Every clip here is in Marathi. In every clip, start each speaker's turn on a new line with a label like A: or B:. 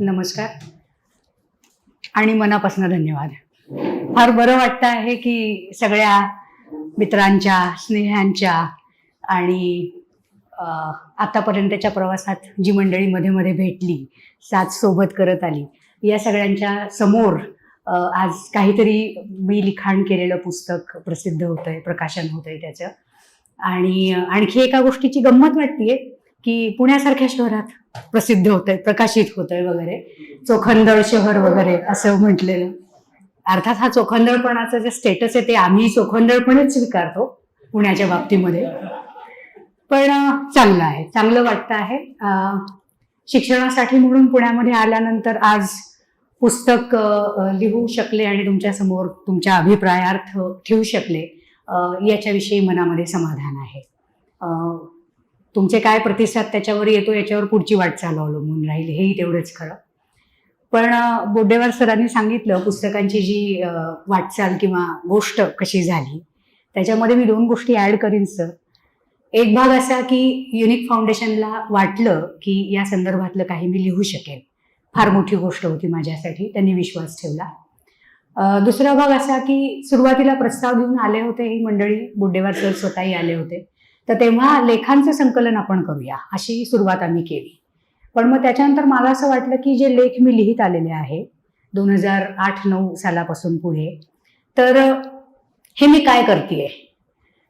A: नमस्कार. आणि मनापासून धन्यवाद. फार बरं वाटतं आहे की सगळ्या मित्रांच्या स्नेहांच्या आणि आतापर्यंतच्या प्रवासात जी मंडळी मध्ये मध्ये भेटली साथ सोबत करत आली या सगळ्यांच्या समोर आज काहीतरी मी लिखाण केलेलं पुस्तक प्रसिद्ध होतंय प्रकाशन होतंय त्याचं. आणि आणखी एका गोष्टीची गंमत वाटतेय की पुण्यासारख्या शहरात प्रसिद्ध होतंय प्रकाशित होतंय वगैरे. चोखंदळ शहर वगैरे असं म्हटलेलं. अर्थात हा चोखंदळपणाचं जे स्टेटस आहे ते आम्ही चोखंदळपणेच स्वीकारतो पुण्याच्या बाबतीमध्ये. पण चांगलं आहे. चांगलं वाटतं आहे. शिक्षणासाठी म्हणून पुण्यामध्ये आल्यानंतर आज पुस्तक लिहू शकले आणि तुमच्यासमोर तुमच्या अभिप्रायार्थ ठेवू शकले याच्याविषयी मनामध्ये समाधान आहे. तुमचे काय प्रतिसाद त्याच्यावर येतो याच्यावर पुढची वाटचाल अवलंबून राहील. हेही तेवढंच खरं. पण बोडेवार सरांनी सांगितलं पुस्तकांची जी वाटचाल किंवा गोष्ट कशी झाली त्याच्यामध्ये मी दोन गोष्टी ऍड करीन सर. एक भाग असा की युनिक फाउंडेशनला वाटलं की या संदर्भातलं काही मी लिहू शकेन. फार मोठी गोष्ट होती माझ्यासाठी त्यांनी विश्वास ठेवला. दुसरा भाग असा की सुरुवातीला प्रस्ताव घेऊन आले होते ही मंडळी बुड्डेवार सर स्वतःही आले होते. तर तेव्हा लेखांचं संकलन आपण करूया अशी सुरुवात आम्ही केली. पण मग त्याच्यानंतर मला असं वाटलं की जे लेख मी लिहित आलेले आहे दोन हजार आठ नऊ सालापासून पुढे तर हे मी काय करते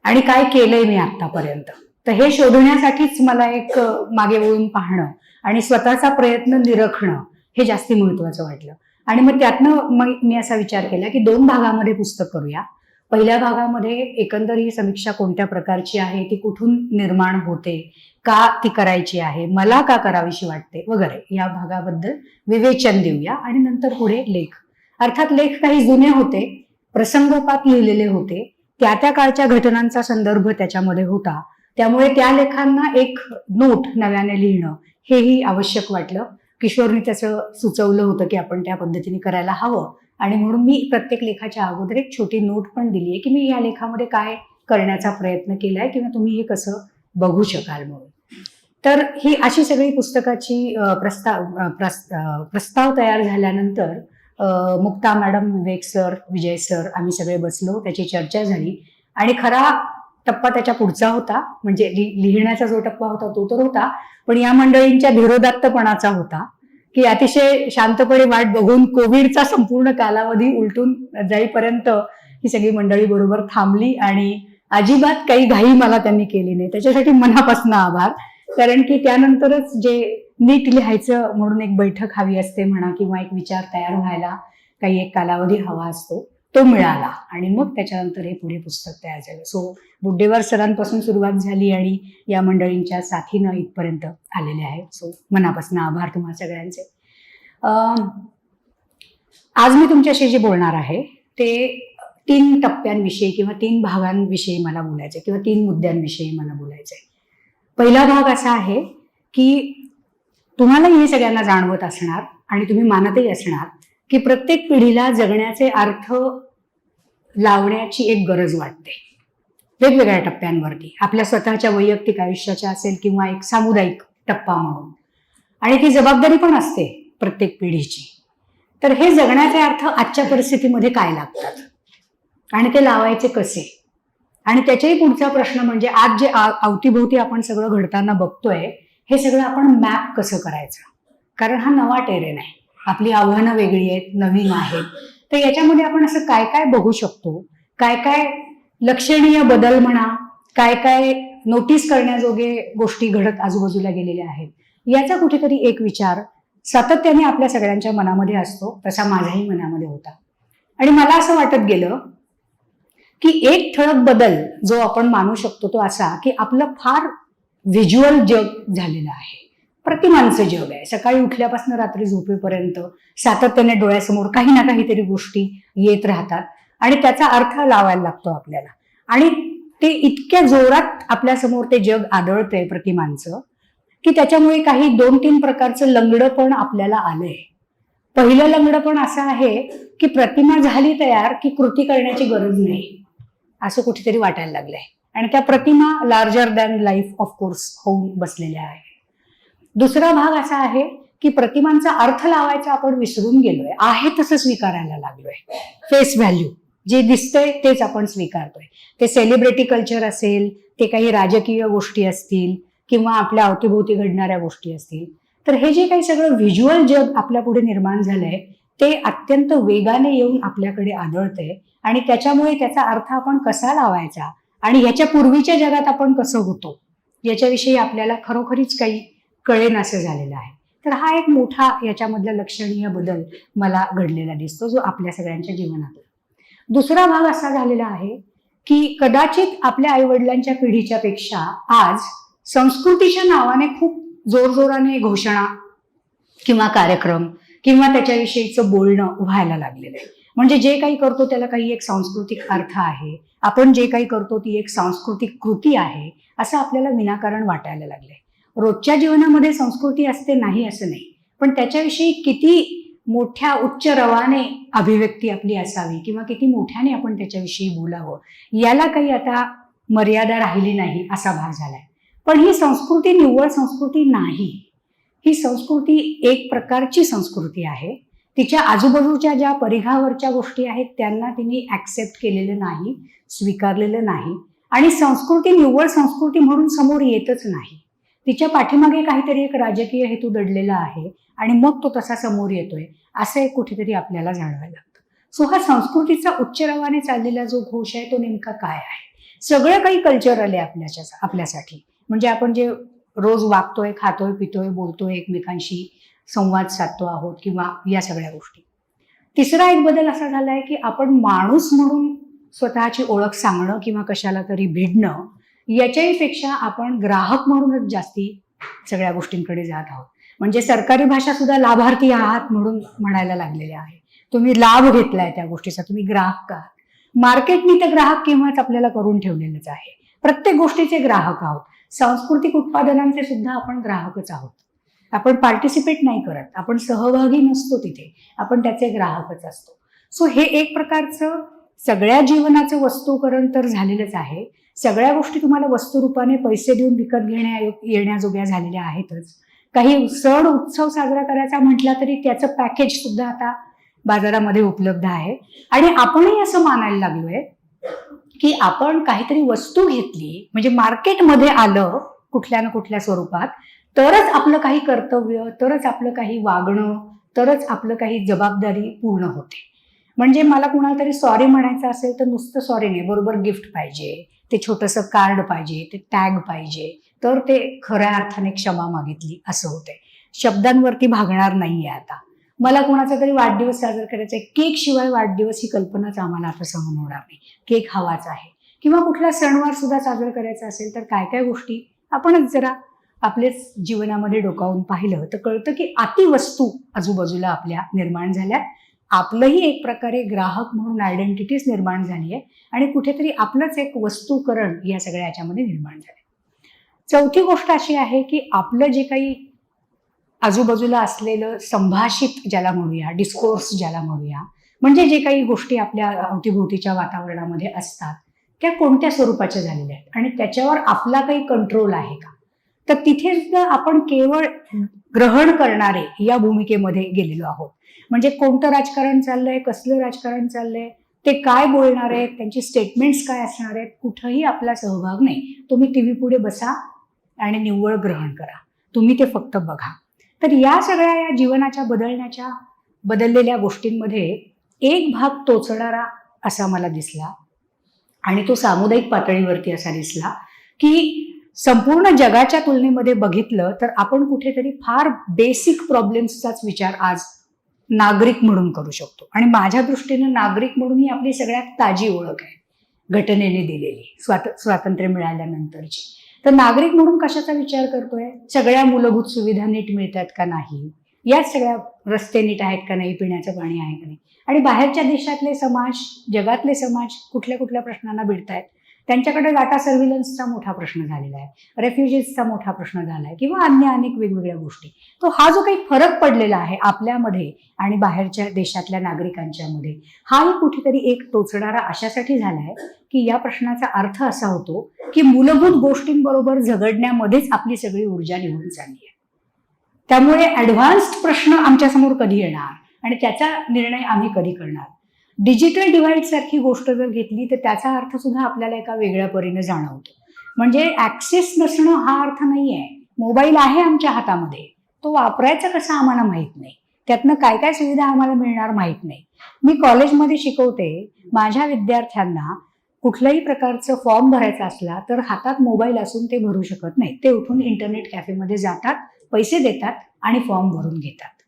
A: आणि काय केलंय मी आतापर्यंत तर हे शोधण्यासाठीच मला एक मागे वळून पाहणं आणि स्वतःचा प्रयत्न निरखणं हे जास्ती महत्वाचं वाटलं. आणि मग त्यातनं मग मी असा विचार केला की दोन भागामध्ये पुस्तक करूया. पहिल्या भागामध्ये एकंदर ही समीक्षा कोणत्या प्रकारची आहे ती कुठून निर्माण होते का ती करायची आहे मला का करावीशी वाटते वगैरे या भागाबद्दल विवेचन देऊया. आणि नंतर पुढे लेख. अर्थात लेख काही जुने होते प्रसंगोपात लिहिलेले होते त्या त्या काळच्या घटनांचा संदर्भ त्याच्यामध्ये होता. त्यामुळे त्या लेखांना एक नोट नव्याने लिहिणं हेही आवश्यक वाटलं. किशोरनी त्याचं सुचवलं होतं की आपण त्या पद्धतीने करायला हवं. आणि म्हणून मी प्रत्येक लेखाच्या अगोदर एक छोटी नोट पण दिली आहे की मी या लेखामध्ये काय करण्याचा प्रयत्न केलाय किंवा तुम्ही हे कसं बघू शकाल म्हणून. तर ही अशी सगळी पुस्तकाची प्रस्ताव प्रस्ताव तयार झाल्यानंतर Mukta madam Vivek sir Vijay sir आम्ही सगळे बसलो त्याची चर्चा झाली. आणि खरा टप्पा त्याच्या पुढचा होता म्हणजे लिहिण्याचा जो टप्पा होता तो तर होता पण या मंडळींच्या धीरोदात्तपणाचा होता. की अतिशय शांतपणे वाट बघून कोविडचा संपूर्ण कालावधी उलटून जाईपर्यंत ही सगळी मंडळी बरोबर थांबली आणि अजिबात काही घाई मला त्यांनी केली नाही. त्याच्यासाठी मनापासून आभार. कारण की त्यानंतरच जे नीट लिहायचं म्हणून एक बैठक हवी असते म्हणा किंवा एक विचार तयार व्हायला काही एक कालावधी हवा असतो. तो मिळाला. आणि मग त्याच्यानंतर हे पुढे पुस्तक तयार झालं. सो बुड्डेवार सरांपासून सुरुवात झाली आणि या मंडळींच्या साथीनं इथपर्यंत आलेले आहे. सो मनापासून आभार तुम्हा सगळ्यांचे. आज मी तुमच्याशी जे बोलणार आहे ते तीन टप्प्यांविषयी किंवा तीन भागांविषयी मला बोलायचं किंवा तीन मुद्द्यांविषयी मला बोलायचं आहे पहिला भाग असा आहे की तुम्हाला हे सगळ्यांना जाणवत असणार आणि तुम्ही मानतही असणार की प्रत्येक पिढीला जगण्याचे अर्थ लावण्याची एक गरज वाटते. वेगवेगळ्या टप्प्यांवरती. आपल्या स्वतःच्या वैयक्तिक आयुष्याच्या असेल किंवा एक सामुदायिक टप्पा म्हणून. आणि ती जबाबदारी पण असते प्रत्येक पिढीची. तर हे जगण्याचे अर्थ आजच्या परिस्थितीमध्ये काय लागतात? आणि ते लावायचे कसे? आणि त्याच्याही पुढचा प्रश्न म्हणजे आज जे अवतीभोवती आपण सगळं घडताना बघतोय हे सगळं आपण मॅप कसं करायचं? कारण हा नवा टेरेन आहे. आपली आव्हानं वेगळी आहेत नवीन आहेत. तर याच्यामध्ये आपण असं काय काय बघू शकतो? काय काय लक्षणीय बदल म्हणा काय काय नोटीस करण्याजोगे गोष्टी घडत आजूबाजूला गेलेल्या आहेत? याचा कुठेतरी एक विचार सातत्याने आपल्या सगळ्यांच्या मनामध्ये असतो तसा माझ्याही मनामध्ये होता. आणि मला असं वाटत गेलं की एक ठळक बदल जो आपण मानू शकतो तो असा की आपलं फार व्हिज्युअल जग झालेलं आहे. प्रतिमांचं जग आहे. सकाळी उठल्यापासून रात्री झोपेपर्यंत सातत्याने डोळ्यासमोर काही ना काहीतरी गोष्टी येत राहतात आणि त्याचा अर्थ लावायला लागतो आपल्याला. आणि ते इतक्या जोरात आपल्यासमोर ते जग आदळतंय प्रतिमांचं की त्याच्यामुळे काही दोन तीन प्रकारचं लंगडं पण आपल्याला आलंय. पहिलं लंगडं पण असं आहे की प्रतिमा झाली तयार की कृती करण्याची गरज नाही. असं कुठेतरी वाटायला लागलंय. आणि त्या प्रतिमा larger than life of course होऊन बसलेल्या आहेत. दुसरा भाग असा आहे की प्रतिमांचा अर्थ लावायचा आपण विसरून गेलोय. आहे तसं स्वीकारायला लागलोय. फेस व्हॅल्यू जे दिसतंय तेच आपण स्वीकारतोय. ते सेलिब्रिटी कल्चर असेल ते काही राजकीय गोष्टी असतील किंवा आपल्या अवतीभोवती घडणाऱ्या गोष्टी असतील. तर हे जे काही सगळं व्हिज्युअल जग आपल्या पुढे निर्माण झालंय ते अत्यंत वेगाने येऊन आपल्याकडे आढळतंय आणि त्याच्यामुळे त्याचा अर्थ आपण कसा लावायचा आणि ह्याच्या पूर्वीच्या जगात आपण कसं होतो याच्याविषयी आपल्याला खरोखरीच काही कळेन असं झालेलं आहे. तर हा एक मोठा याच्यामधला लक्षणीय बदल मला घडलेला दिसतो जो आपल्या सगळ्यांच्या जीवनातला दुसरा भाग असा झालेला आहे की कदाचित आपल्या आईवडिलांच्या पिढीच्या पेक्षा आज संस्कृतीच्या नावाने खूप जोरजोराने घोषणा किंवा कार्यक्रम किंवा त्याच्याविषयीचं बोलणं व्हायला लागलेलं आहे. म्हणजे जे काही करतो त्याला काही एक सांस्कृतिक अर्थ आहे. आपण जे काही करतो ती एक सांस्कृतिक कृती आहे असं आपल्याला विनाकारण वाटायला लागलंय. रोजच्या जीवनामध्ये संस्कृती असते नाही असं नाही. पण त्याच्याविषयी किती मोठ्या उच्च रवाने अभिव्यक्ती आपली असावी किंवा किती मोठ्याने आपण त्याच्याविषयी बोलावं याला काही आता मर्यादा राहिली नाही असा भाग झालाय. पण ही संस्कृती निव्वळ संस्कृती नाही. ही संस्कृती एक प्रकारची संस्कृती आहे. तिच्या आजूबाजूच्या ज्या परिघावरच्या गोष्टी आहेत त्यांना तिने ऍक्सेप्ट केलेलं नाही स्वीकारलेलं नाही. आणि संस्कृती निव्वळ संस्कृती म्हणून समोर येतच नाही. तिच्या पाठीमागे काहीतरी एक राजकीय हेतू दडलेला आहे आणि मग तो तसा समोर येतोय असं एक कुठेतरी आपल्याला जाणवायला लागतं. सो हा संस्कृतीचा उच्चरवाने चाललेला जो घोष आहे तो नेमका काय आहे? सगळं काही कल्चरल आहे आपल्याच्या आपल्यासाठी. म्हणजे आपण जे रोज वागतोय खातोय पितोय बोलतोय एकमेकांशी संवाद साधतो आहोत किंवा या सगळ्या गोष्टी. तिसरा एक बदल असा झाला आहे की आपण माणूस म्हणून स्वतःची ओळख सांगणं किंवा कशाला तरी भिडणं याच्याही पेक्षा आपण ग्राहक म्हणूनच जास्ती सगळ्या गोष्टींकडे जात आहोत. म्हणजे सरकारी भाषा सुद्धा लाभार्थी आहात म्हणून म्हणायला लागलेले आहे. तुम्ही लाभ घेतलाय त्या गोष्टीचा तुम्ही ग्राहक आहात. मार्केटनी तर ग्राहक केव्हाच आपल्याला करून ठेवलेलंच आहे. प्रत्येक गोष्टीचे ग्राहक आहोत. सांस्कृतिक उत्पादनांचे सुद्धा आपण ग्राहकच आहोत. आपण पार्टिसिपेट नाही करत. आपण सहभागी नसतो तिथे. आपण त्याचे ग्राहकच असतो. सो हे एक प्रकारचं सगळ्या जीवनाचं वस्तूकरण तर झालेलंच आहे. सगळ्या गोष्टी तुम्हाला वस्तुरूपाने पैसे देऊन विकत घेण्या येण्याजोग्या झालेल्या आहेतच. काही सण उत्सव साजरा करायचा म्हटला तरी त्याचं पॅकेज सुद्धा आता बाजारामध्ये उपलब्ध आहे. आणि आपणही असं मानायला लागलोय की आपण काहीतरी वस्तू घेतली म्हणजे मार्केटमध्ये आलं कुठल्या ना कुठल्या स्वरूपात तरच आपलं काही कर्तव्य तरच आपलं काही वागणं तरच आपलं काही जबाबदारी पूर्ण होते. म्हणजे मला कुणाला तरी सॉरी म्हणायचं असेल तर नुसतं सॉरी नाही बरोबर गिफ्ट पाहिजे ते छोटंसं कार्ड पाहिजे ते टॅग पाहिजे तर ते खऱ्या अर्थाने क्षमा मागितली असं होते शब्दांवरती भागणार नाहीये आता. मला कोणाचा तरी वाढदिवस साजरा करायचा आहे केक शिवाय वाढदिवस ही कल्पनाच आम्हाला आता सहन होणार नाही. केक हवाच आहे. किंवा कुठला सणवार सुद्धा साजरा करायचा असेल तर काय काय गोष्टी आपणच जरा आपलेच जीवनामध्ये डोकावून पाहिलं तर कळतं की अतिवस्तू आजूबाजूला आपल्या निर्माण झाल्या. आपलंही एक प्रकारे ग्राहक म्हणून आयडेंटिटीच निर्माण झाली आहे आणि कुठेतरी आपलंच एक वस्तूकरण या सगळ्या याच्यामध्ये निर्माण झालं चौथी गोष्ट अशी आहे की आपलं जे काही आजूबाजूला असलेलं संभाषित ज्याला म्हणूया डिस्कोर्स ज्याला म्हणूया म्हणजे जे काही गोष्टी आपल्या अवतीभोवतीच्या वातावरणामध्ये असतात त्या कोणत्या स्वरूपाच्या झालेल्या आहेत? आणि त्याच्यावर आपला काही कंट्रोल आहे का? तर तिथे सुद्धा आपण केवळ ग्रहण करणारे या भूमिकेमध्ये गेलेलो आहोत. म्हणजे कोणतं राजकारण चाललंय कसलं राजकारण चाललंय ते काय बोलणार आहेत त्यांची स्टेटमेंट्स काय असणार आहेत कुठंही आपला सहभाग नाही. तुम्ही टी व्ही पुढे बसा आणि निव्वळ ग्रहण करा. तुम्ही ते फक्त बघा. तर या सगळ्या या जीवनाच्या बदलण्याच्या बदललेल्या गोष्टींमध्ये एक भाग टोचणारा असा मला दिसला. आणि तो सामुदायिक पातळीवरती असा दिसला की संपूर्ण जगाच्या तुलनेमध्ये बघितलं तर आपण कुठेतरी फार बेसिक प्रॉब्लेम्सचाच विचार आज नागरिक म्हणून करू शकतो. आणि माझ्या दृष्टीनं नागरिक म्हणून ही आपली सगळ्यात ताजी ओळख आहे. घटनेने दिलेली स्वात स्वातंत्र्य मिळाल्यानंतरची. तर नागरिक म्हणून कशाचा विचार करतोय? सगळ्या मूलभूत सुविधा नीट मिळतात का नाही? या सगळ्या रस्ते नीट आहेत का नाही? पिण्याचं पाणी आहे का नाही? आणि बाहेरच्या देशातले समाज जगातले समाज कुठल्या कुठल्या प्रश्नांना भिडतायत? त्यांच्याकडे डाटा सर्व्हिलन्सचा मोठा प्रश्न झालेला आहे. रेफ्युजीजचा मोठा प्रश्न झाला आहे किंवा अन्य अनेक वेगवेगळ्या गोष्टी. तो हा जो काही फरक पडलेला आहे आपल्यामध्ये आणि बाहेरच्या देशातल्या नागरिकांच्या मध्ये हाही कुठेतरी एक टोचणारा अशासाठी झाला आहे की या प्रश्नाचा अर्थ असा होतो की मूलभूत गोष्टींबरोबर झगडण्यामध्येच आपली सगळी ऊर्जा निघून चालली आहे. त्यामुळे ॲडव्हान्स्ड प्रश्न आमच्यासमोर कधी येणार आणि त्याचा निर्णय आम्ही कधी करणार? डिजिटल डिव्हाइड सारखी गोष्ट जर घेतली तर त्याचा अर्थ सुद्धा आपल्याला एका वेगळ्या परीने जाणवतो. म्हणजे ऍक्सेस नसणं हा अर्थ नाही आहे मोबाईल आहे आमच्या हातामध्ये. तो वापरायचा कसा आम्हाला माहीत नाही. त्यातनं काय काय सुविधा आम्हाला मिळणार माहीत नाही. मी कॉलेजमध्ये शिकवते माझ्या विद्यार्थ्यांना कुठल्याही प्रकारचं फॉर्म भरायचा असला तर हातात मोबाईल असून ते भरू शकत नाही. ते उठून इंटरनेट कॅफेमध्ये जातात पैसे देतात आणि फॉर्म भरून घेतात.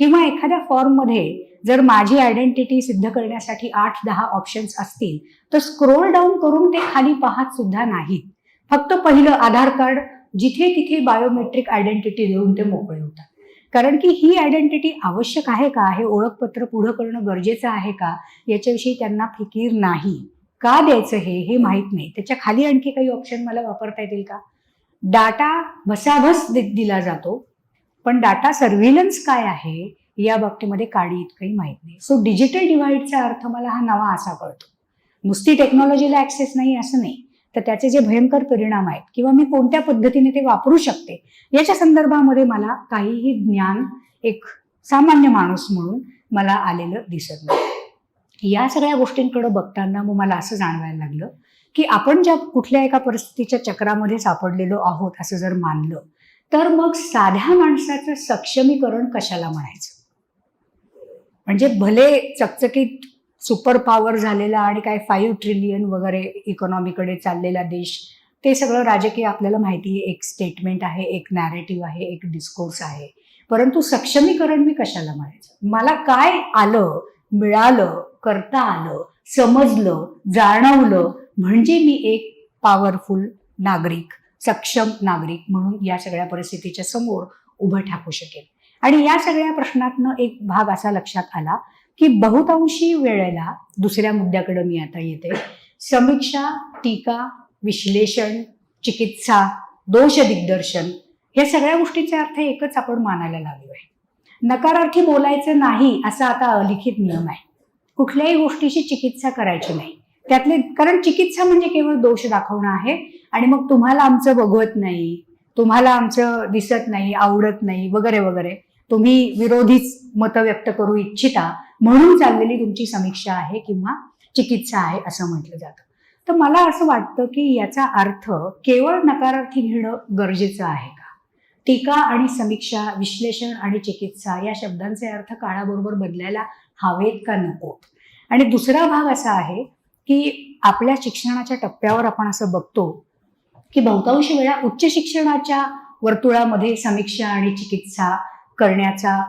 A: किंवा एखाद्या फॉर्ममध्ये जर माझी आयडेंटिटी सिद्ध करण्यासाठी आठ दहा ऑप्शन्स असतील तर स्क्रोल डाऊन करून ते खाली पाहत सुद्धा नाहीत. फक्त पहिलं आधार कार्ड जिथे तिथे बायोमेट्रिक आयडेंटिटी देऊन ते मोकळे होतात. कारण की ही आयडेंटिटी आवश्यक आहे का? हे ओळखपत्र पुढं करणं गरजेचं आहे का? याच्याविषयी त्यांना फिकीर नाही. का द्यायचं हे? हे माहीत नाही. त्याच्याखाली आणखी काही ऑप्शन मला वापरता येतील का? डाटा भसाभस दिला जातो. पण डाटा सर्व्हिलन्स काय आहे या बाबतीमध्ये काडी इतकंही माहीत नाही. सो डिजिटल डिव्हाइडचा अर्थ मला हा नवा असा कळतो. नुसती टेक्नॉलॉजीला ऍक्सेस नाही असं नाही. तर त्याचे जे भयंकर परिणाम आहेत किंवा मी कोणत्या पद्धतीने ते वापरू शकते याच्या संदर्भामध्ये मला काहीही ज्ञान एक सामान्य माणूस म्हणून मला आलेलं दिसत नाही. या सगळ्या गोष्टींकडे बघताना मग मला असं जाणवायला लागलं की आपण ज्या कुठल्या एका परिस्थितीच्या चक्रामध्ये सापडलेलो आहोत असं जर मानलं तर मग साध्या माणसाचं सक्षमीकरण कशाला म्हणायचं? म्हणजे भले चकचकीत सुपर पॉवर झालेला आणि काय फाईव्ह ट्रिलियन वगैरे इकॉनॉमीकडे चाललेला देश ते सगळं राजकीय आपल्याला माहिती आहे. एक स्टेटमेंट आहे एक नॅरेटिव्ह आहे एक डिस्कोर्स आहे. परंतु सक्षमीकरण मी कशाला म्हणायचं? मला काय आलं मिळालं करता आलं समजलं जाणवलं म्हणजे मी एक पॉवरफुल नागरिक सक्षम नागरिक म्हणून या सगळ्या परिस्थितीच्या समोर उभं ठाकू शकेल. आणि या सगळ्या प्रश्नातनं एक भाग असा लक्षात आला की बहुतांशी वेळेला दुसऱ्या मुद्द्याकडे मी आता येते. समीक्षा टीका विश्लेषण चिकित्सा दोष दिग्दर्शन या सगळ्या गोष्टीचे अर्थ एकच आपण मानायला लागलोय. नकारार्थी बोलायचं नाही असा आता अलिखित नियम आहे. कुठल्याही गोष्टीची चिकित्सा करायची नाही. त्यातले कारण चिकित्सा म्हणजे केवळ दोष दाखवणं आहे. आणि मग तुम्हाला आमचं बघवत नाही तुम्हाला आमचं दिसत नाही आवडत नाही वगैरे वगैरे. तुम्ही विरोधीच मतं व्यक्त करू इच्छिता म्हणून चाललेली तुमची समीक्षा आहे किंवा चिकित्सा आहे असं म्हटलं जातं. तर मला असं वाटतं की याचा अर्थ केवळ नकारार्थी घेणं गरजेचं आहे का? टीका आणि समीक्षा विश्लेषण आणि चिकित्सा या शब्दांचे अर्थ काळाबरोबर बदलायला हवेत का नकोत आणि दुसरा भाग असा आहे की आपल्या शिक्षणाच्या टप्प्यावर आपण असं बघतो की बहुतांश वेळा उच्च शिक्षणाच्या वर्तुळामध्ये समीक्षा आणि चिकित्सा करण्याचा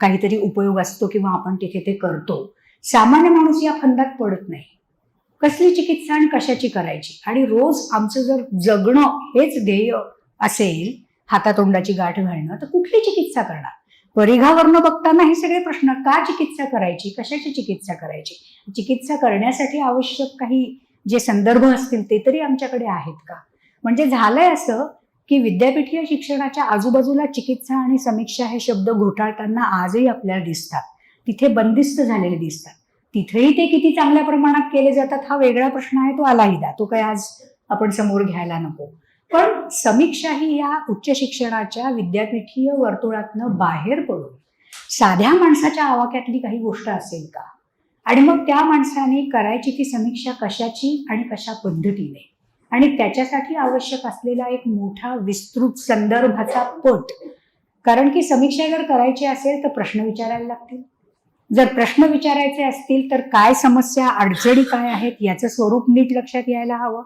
A: काहीतरी उपयोग असतो किंवा आपण तिथे ते करतो. सामान्य माणूस या फंदात पडत नाही. कसली चिकित्सा आणि कशाची करायची? आणि रोज आमचं जर जगणं हेच ध्येय असेल हातातोंडाची गाठ घालणं तर कुठली चिकित्सा करणार? परिघावरनं बघताना हे सगळे प्रश्न का चिकित्सा करायची? कशाची चिकित्सा करायची? चिकित्सा करण्यासाठी आवश्यक काही जे संदर्भ असतील ते तरी आमच्याकडे आहेत का? म्हणजे झालंय असं की विद्यापीठीय शिक्षणाच्या आजूबाजूला चिकित्सा आणि समीक्षा हे शब्द घोटाळताना आजही आपल्याला दिसतात. तिथे बंदिस्त झालेले दिसतात. तिथेही ते किती चांगल्या प्रमाणात केले जातात हा वेगळा प्रश्न आहे तो आलाही तो काही आज आपण समोर घ्यायला नको. पण समीक्षा ही या उच्च शिक्षणाच्या विद्यापीठीय वर्तुळातनं बाहेर पडून साध्या माणसाच्या आवाक्यातली काही गोष्ट असेल का? आणि मग त्या माणसाने करायची ती समीक्षा कशाची आणि कशा पद्धतीने? आणि त्याच्यासाठी आवश्यक असलेला एक मोठा विस्तृत संदर्भाचा पट. कारण की समीक्षा जर करायची असेल तर प्रश्न विचारायला लागतील. जर प्रश्न विचारायचे असतील तर काय समस्या अडचणी काय आहेत याचं स्वरूप नीट लक्षात यायला हवं.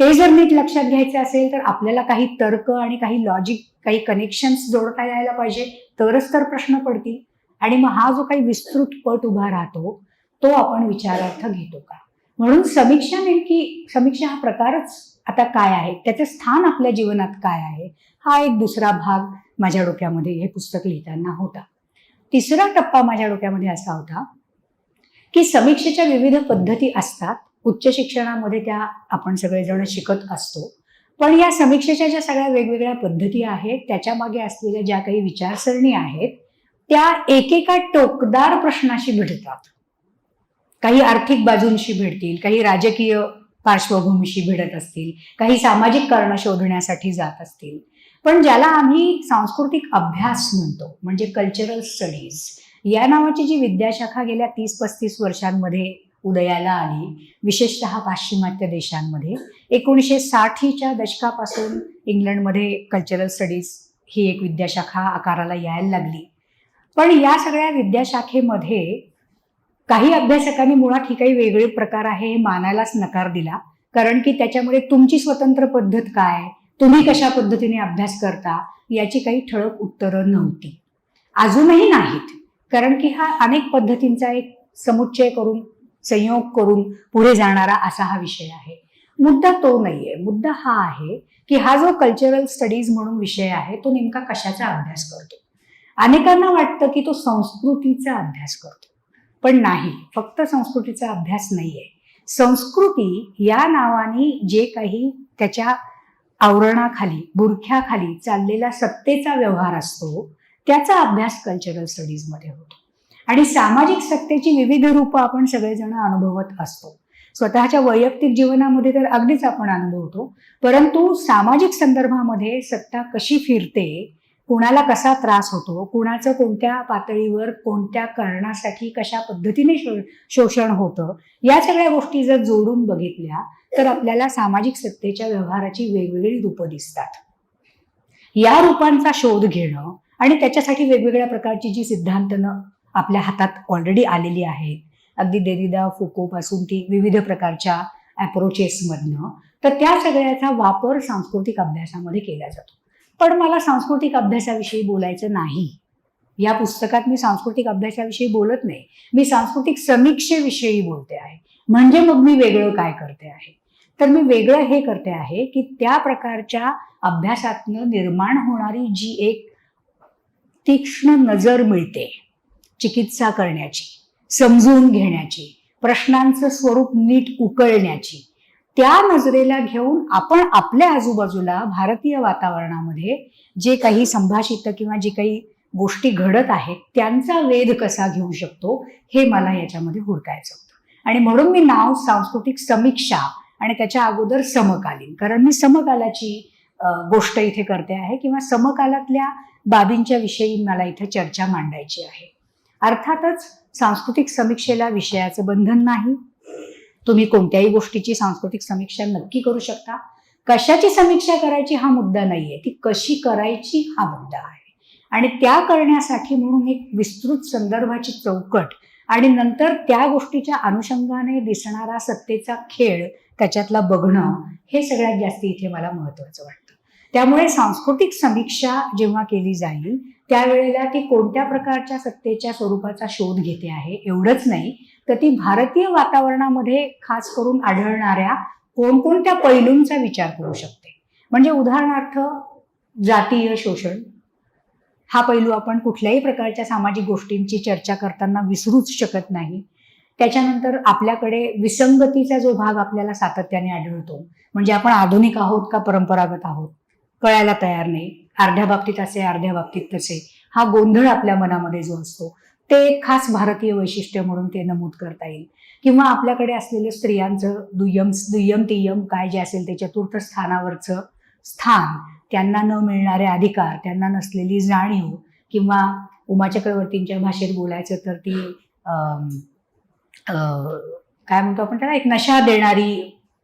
A: ते जर नीट लक्षात घ्यायचे असेल तर आपल्याला काही तर्क आणि काही लॉजिक काही कनेक्शन्स जोडता यायला पाहिजे. तरच तर प्रश्न पडतील. आणि मग हा जो काही विस्तृत पट उभा राहतो तो आपण विचारार्थ घेतो का? म्हणून समीक्षा नेमकी समीक्षा हा प्रकारच आता काय आहे? त्याचं स्थान आपल्या जीवनात काय आहे? हा एक दुसरा भाग माझ्या डोक्यामध्ये हे पुस्तक लिहिताना होता. तिसरा टप्पा माझ्या डोक्यामध्ये असा होता की समीक्षेच्या विविध पद्धती असतात. उच्च शिक्षणामध्ये त्या आपण सगळेजण शिकत असतो. पण या समीक्षेच्या ज्या सगळ्या वेगवेगळ्या पद्धती आहेत त्याच्यामागे असलेल्या ज्या काही विचारसरणी आहेत त्या एकेका टोकदार प्रश्नाशी भिडतात. काही आर्थिक बाजूंशी भिडतील काही राजकीय पार्श्वभूमीशी भिडत असतील काही सामाजिक कारणं शोधण्यासाठी जात असतील. पण ज्याला आम्ही सांस्कृतिक अभ्यास म्हणतो म्हणजे कल्चरल स्टडीज या नावाची जी विद्याशाखा गेल्या तीस पस्तीस वर्षांमध्ये उदयाला आली. विशेषतः पाश्चिमात्य देशांमध्ये. एकोणीसशे साठीच्या दशकापासून इंग्लंडमध्ये कल्चरल स्टडीज ही एक विद्याशाखा आकाराला यायला लागली. पण या सगळ्या विद्याशाखेमध्ये काही अभ्यासकांनी मुळात ही काही वेगळे प्रकार आहे हे मानायलाच नकार दिला. कारण की त्याच्यामुळे तुमची स्वतंत्र पद्धत काय? तुम्ही कशा पद्धतीने अभ्यास करता? याची काही ठळक उत्तरं नव्हती. अजूनही नाहीत. कारण की हा अनेक पद्धतींचा एक समुच्चय करून संयोग करून पुढे जाणारा असा हा विषय आहे. मुद्दा तो नाहीये. मुद्दा हा आहे की हा जो कल्चरल स्टडीज म्हणून विषय आहे तो नेमका कशाचा अभ्यास करतो? अनेकांना वाटतं की तो संस्कृतीचा अभ्यास करतो. पण नाही. फक्त संस्कृतीचा अभ्यास नाहीये. संस्कृती या नावाने जे काही त्याच्या आवरणाखाली बुरख्याखाली चाललेला सत्तेचा व्यवहार असतो त्याचा अभ्यास कल्चरल स्टडीजमध्ये होतो. आणि सामाजिक सत्तेची विविध रूपं आपण सगळेजण अनुभवत असतो. स्वतःच्या वैयक्तिक जीवनामध्ये तर अगदीच आपण अनुभवतो परंतु सामाजिक संदर्भामध्ये सत्ता कशी फिरते कुणाला कसा त्रास होतो कुणाचं कोणत्या पातळीवर कोणत्या कारणासाठी कशा पद्धतीने शो शोषण होतं या सगळ्या गोष्टी जर जोडून बघितल्या तर आपल्याला सामाजिक सत्तेच्या व्यवहाराची वेगवेगळी रूपं दिसतात. या रूपांचा शोध घेणं आणि त्याच्यासाठी वेगवेगळ्या प्रकारची जी सिद्धांतनं आपल्या हातात ऑलरेडी आलेली आहेत अगदी देरिदा फुकोपासून ती विविध प्रकारच्या अप्रोचेसमधनं तर त्या सगळ्याचा वापर सांस्कृतिक अभ्यासामध्ये केला जातो. पण मला सांस्कृतिक अभ्यासाविषयी बोलायचं नाही. या पुस्तकात मी सांस्कृतिक अभ्यासाविषयी बोलत नाही. मी सांस्कृतिक समीक्षेविषयी बोलते आहे. म्हणजे मग मी वेगळं काय करते आहे? तर मी वेगळं हे करते आहे की त्या प्रकारच्या अभ्यासातनं निर्माण होणारी जी एक तीक्ष्ण नजर मिळते. चिकित्सा करण्याची समजून घेण्याची प्रश्नांचं स्वरूप नीट उकळण्याची त्या नजरेला घेऊन आपण आपल्या आजूबाजूला भारतीय वातावरणामध्ये जे काही संभाषित किंवा जे काही गोष्टी घडत आहेत त्यांचा वेध कसा घेऊ शकतो हे मला याच्यामध्ये हुडकायचं होतं. आणि म्हणून मी नाव सांस्कृतिक समीक्षा आणि त्याच्या अगोदर समकालीन कारण मी समकालाची गोष्ट इथे करते आहे किंवा समकालातल्या बाबींच्या विषयी मला इथे चर्चा मांडायची आहे. अर्थातच सांस्कृतिक समीक्षेला विषयाचं बंधन नाही. तुम्ही कोणत्याही गोष्टीची सांस्कृतिक समीक्षा नक्की करू शकता. कशाची समीक्षा करायची हा मुद्दा नाहीये. ती कशी करायची हा मुद्दा आहे. आणि त्या करण्यासाठी म्हणून एक विस्तृत संदर्भाची चौकट आणि नंतर त्या गोष्टीच्या अनुषंगाने दिसणारा सत्तेचा खेळ त्याच्यातला बघणं हे सगळ्यात जास्त इथे मला महत्वाचं वाटतं. त्यामुळे सांस्कृतिक समीक्षा जेव्हा केली जाईल त्यावेळेला ती कोणत्या प्रकारच्या सत्तेच्या स्वरूपाचा शोध घेते आहे एवढंच नाही तर ती भारतीय वातावरणामध्ये खास करून आढळणाऱ्या कोणकोणत्या पैलूंचा विचार करू शकते. म्हणजे उदाहरणार्थ जातीय शोषण हा पैलू आपण कुठल्याही प्रकारच्या सामाजिक गोष्टींची चर्चा करताना विसरूच शकत नाही. त्याच्यानंतर आपल्याकडे विसंगतीचा जो भाग आपल्याला सातत्याने आढळतो म्हणजे आपण आधुनिक आहोत का परंपरागत आहोत कळायला तयार नाही. अर्ध्या बाबतीत असे अर्ध्या बाबतीत तसे. हा गोंधळ आपल्या मनामध्ये जो असतो ते एक खास भारतीय वैशिष्ट्य म्हणून ते नमूद करता येईल. किंवा आपल्याकडे असलेलं स्त्रियांचं दुय्यम दुय्यम तिय्यम काय जे असेल ते चतुर्थ स्थानावरचं स्थान त्यांना न मिळणारे अधिकार त्यांना नसलेली जाणीव किंवा उमा चक्रवर्तींच्या भाषेत बोलायचं तर ती काय म्हणतो आपण त्याला? एक नशा देणारी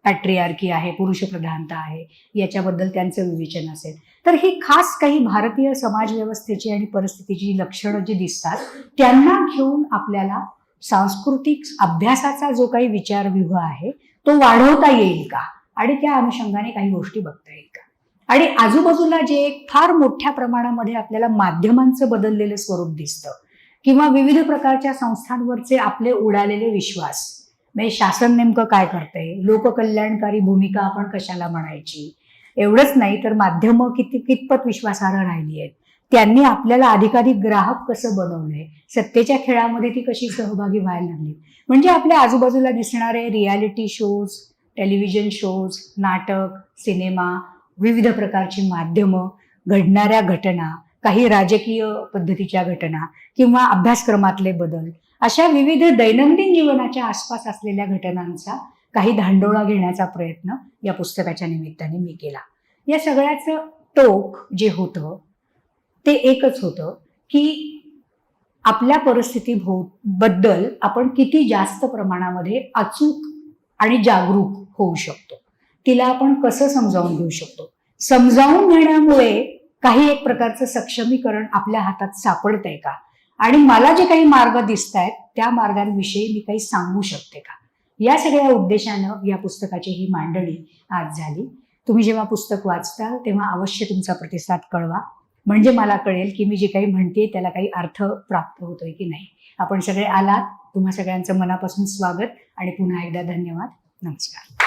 A: पॅट्रियार्की आहे पुरुषप्रधानता आहे याच्याबद्दल त्यांचं विवेचन असेल. तर ही खास काही भारतीय समाज व्यवस्थेची आणि परिस्थितीची लक्षणं जी दिसतात त्यांना घेऊन आपल्याला सांस्कृतिक अभ्यासाचा जो काही विचारव्यूह आहे तो वाढवता येईल का? आणि त्या अनुषंगाने काही गोष्टी बघता येईल का? आणि आजूबाजूला जे एक फार मोठ्या प्रमाणामध्ये आपल्याला माध्यमांचं बदललेलं स्वरूप दिसतं किंवा विविध प्रकारच्या संस्थांवरचे आपले उडालेले विश्वास म्हणजे शासन नेमकं काय करतंय? लोककल्याणकारी भूमिका आपण कशाला म्हणायची? एवढंच नाही तर माध्यमं किती कितपत विश्वासार्ह राहिली आहेत त्यांनी आपल्याला अधिकाधिक ग्राहक कसं बनवलंय? सत्तेच्या खेळामध्ये ती कशी सहभागी व्हायला लागली? म्हणजे आपल्या आजूबाजूला दिसणारे रियालिटी शोज टेलिव्हिजन शोज नाटक सिनेमा विविध प्रकारची माध्यमं घडणाऱ्या घटना काही राजकीय पद्धतीच्या घटना किंवा अभ्यासक्रमातले बदल अशा विविध दैनंदिन जीवनाच्या आसपास असलेल्या घटनांचा काही धांडोळा घेण्याचा प्रयत्न या पुस्तकाच्या निमित्ताने मी केला. या सगळ्याचं टोक जे होतं ते एकच होतं की आपल्या परिस्थिती भो बद्दल आपण किती जास्त प्रमाणामध्ये अचूक आणि जागरूक होऊ शकतो. तिला आपण कसं समजावून घेऊ शकतो? समजावून घेण्यामुळे काही एक प्रकारचं सक्षमीकरण आपल्या हातात सापडतंय का? आणि मला जे काही मार्ग दिसत आहेत त्या मार्गांविषयी मी काही सांगू शकते का? या सगळ्या उद्देशानं या पुस्तकाची ही मांडणी आज झाली. तुम्ही जेव्हा पुस्तक वाचताल तेव्हा अवश्य तुमचा प्रतिसाद कळवा. म्हणजे मला कळेल की मी जे काही म्हणते त्याला काही अर्थ प्राप्त होतोय की नाही. आपण सगळे आलात. तुम्हा सगळ्यांचं मनापासून स्वागत आणि पुन्हा एकदा धन्यवाद. नमस्कार.